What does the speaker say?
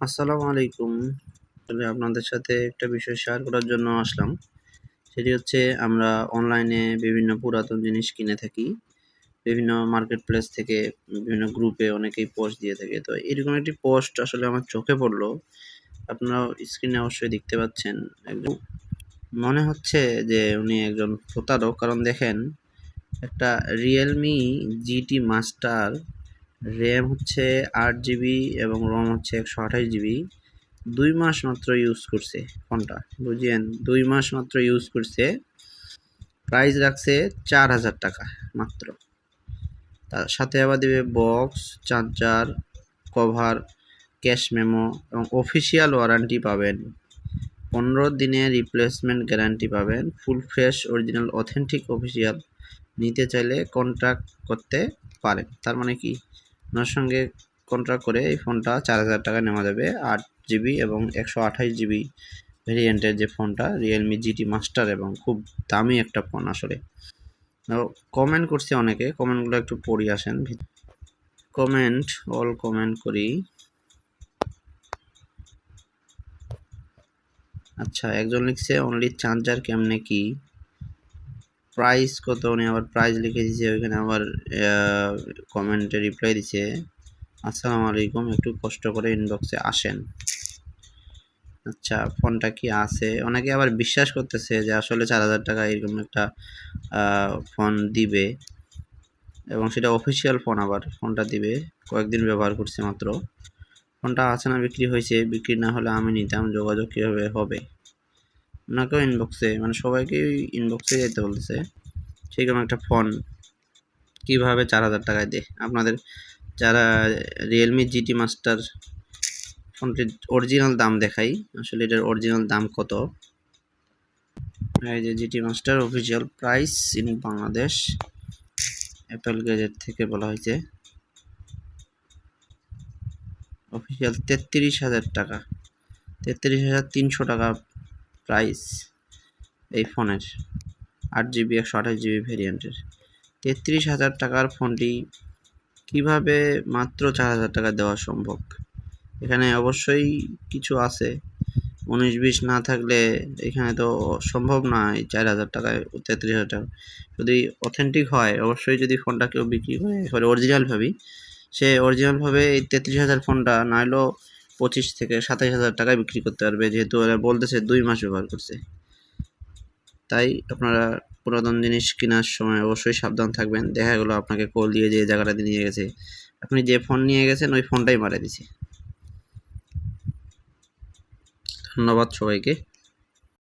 আসসালামু আলাইকুম। আসলে আপনাদের সাথে একটা বিষয় শেয়ার করার জন্য আসলাম। সেটি হচ্ছে, আমরা অনলাইনে বিভিন্ন পুরাতন জিনিস কিনে থাকি। বিভিন্ন মার্কেট প্লেস থেকে বিভিন্ন গ্রুপে অনেকেই পোস্ট দিয়ে থাকে। তো এরকম একটি পোস্ট আসলে আমার চোখে পড়ল। আপনারা স্ক্রিনে অবশ্যই দেখতে পাচ্ছেন। একদম মনে হচ্ছে যে উনি একজন প্রতারক। কারণ দেখেন, একটা রিয়েলমি জিটি মাস্টার র্যাম হচ্ছে আট জিবি এবং রম হচ্ছে একশো আঠাশ জিবি। দুই মাস মাত্র ইউজ করছে ফোনটা বুঝিয়েন দুই মাস মাত্র ইউজ করছে। প্রাইস রাখছে চার হাজার টাকা মাত্র। তার সাথে আবার দিবে box charger cover cash memo এবং অফিসিয়াল ওয়ারেন্টি পাবেন। পনেরো দিনের রিপ্লেসমেন্ট গ্যারান্টি পাবেন। Full fresh original authentic official নিতে চাইলে কন্ট্যাক্ট করতে পারেন। তার মানে কি? ওনার সঙ্গে কন্ট্রাক্ট করে এই ফোনটা চার হাজার টাকা নেওয়া যাবে। আট জিবি এবং একশো আঠাশ জিবি ভেরিয়েন্টের যে ফোনটা রিয়েলমি জিটি মাস্টার এবং খুব দামি একটা ফোন আসলে। কমেন্ট করছে অনেকে কমেন্টগুলো একটু পড়ি আসেন। কমেন্ট অল কমেন্ট করি। আচ্ছা একজন লিখছে অনলি চার্জার কেমনে কি? প্রাইস কত? উনি আবার প্রাইস লিখে দিয়েছে, ওইখানে আবার কমেন্টে রিপ্লাই দিছে আসসালামু আলাইকুম, একটু কষ্ট করে ইনবক্সে আসেন। আচ্ছা ফোনটা কি আছে? অনেকে আবার বিশ্বাস করতেছে যে আসলে চার হাজার টাকা এরকম একটা ফোন দিবে। এবং সেটা অফিসিয়াল ফোন আবার, ফোনটা দিবে, কয়েকদিন ব্যবহার করছে মাত্র। ফোনটা আছে না, বিক্রি হয়েছে, বিক্রি না হলে আমি নিতাম, যোগাযোগ কীভাবে হবে? ওনাকেও ইনবক্সে মানে সবাইকেই ইনবক্সে যেতে বলতেছে। সেরকম একটা ফোন কীভাবে চার হাজার টাকায় দেয় আপনাদের যারা রিয়েলমি জিটি মাস্টার ফোনটির অরিজিনাল দাম দেখাই, আসলে এটার অরিজিনাল দাম কত? এই যে GT master official price in Bangladesh Apple Gadget থেকে বলা হয়েছে। অফিসিয়াল তেত্রিশ হাজার টাকা, তেত্রিশ হাজার তিনশো টাকা প্রাইস এই ফোনের আট জিবি একশো আঠাশ জিবি ভেরিয়েন্টের তেত্রিশ হাজার টাকার ফোনটি কীভাবে মাত্র চার হাজার টাকা দেওয়া সম্ভব? এখানে অবশ্যই কিছু আছে। উনিশ বিশ না থাকলে এখানে তো সম্ভব না এই চার হাজার টাকায়, তেত্রিশ হাজার টাকা। যদি অথেন্টিক হয়, অবশ্যই যদি ফোনটা কেউ বিক্রি করে, একেবারে অরিজিনাল ভাবি, সে অরিজিনালভাবে এই তেত্রিশ হাজার ফোনটা না পঁচিশ থেকে সাতাশ হাজার টাকায় বিক্রি করতে পারবে, যেহেতু ওরা বলতেছে দুই মাস ব্যবহার করছে। তাই আপনারা পুরাতন জিনিস কেনার সময় অবশ্যই সাবধান থাকবেন। দেখা গেলো আপনাকে কল দিয়ে যে জায়গাটাতে নিয়ে গেছে। আপনি যে ফোন নিয়ে গেছেন, ওই ফোনটাই মারা দিছে। ধন্যবাদ সবাইকে।